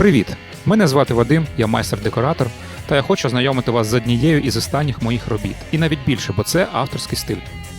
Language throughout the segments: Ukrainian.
Привіт! Мене звати Вадим, я майстер-декоратор, та я хочу ознайомити вас з однією із останніх моїх робіт. І навіть більше, бо це авторський стиль.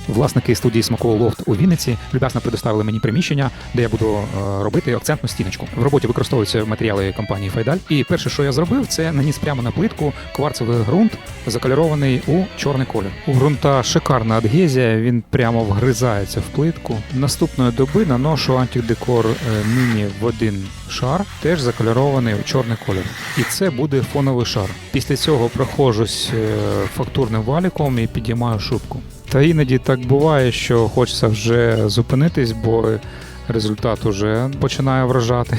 Власники студії Смаково Лофт у Вінниці люб'язно предоставили мені приміщення, де я буду е, робити акцентну стіночку. В роботі використовуються матеріали компанії Файдаль. І перше, що я зробив, це наніс прямо на плитку кварцевий ґрунт, закольорований у чорний колір. У ґрунта шикарна адгезія, він прямо вгризається в плитку. Наступної доби наношу антидекор е, міні в один шар, теж закольорований у чорний колір. І це буде фоновий шар. Після цього проходжусь е, фактурним валіком і підіймаю шубку. Та іноді так буває, що хочеться вже зупинитись, бо результат уже починає вражати.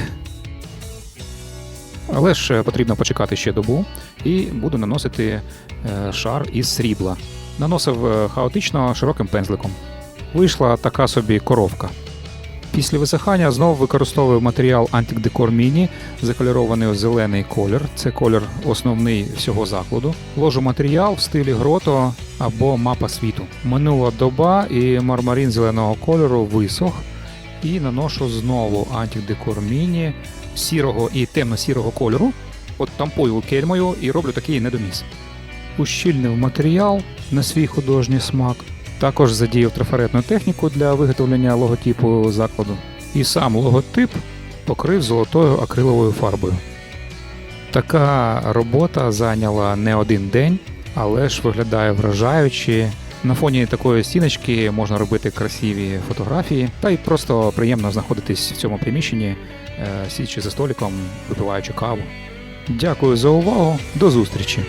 Але ж потрібно почекати ще добу і буду наносити е, шар із срібла. Наносив е, хаотично широким пензликом. Вийшла така собі коровка. Після висихання знову використовую матеріал Antic Decor Mini, закольорований у зелений колір. Це колір основний всього закладу. Ложу матеріал в стилі грото або мапа світу. Минула доба і мармарин зеленого кольору висох. І наношу знову Antic Decor Mini сірого і темно-сірого кольору. От тампую кельмою і роблю такий недоміс. Ущільнив матеріал на свій художній смак. Також задіяв трафаретну техніку для виготовлення логотипу закладу. І сам логотип покрив золотою акриловою фарбою. Така робота зайняла не один день, але ж виглядає вражаюче. На фоні такої стіночки можна робити красиві фотографії, та й просто приємно знаходитись в цьому приміщенні, е, за столиком, випиваючи каву. Дякую за увагу, до зустрічі!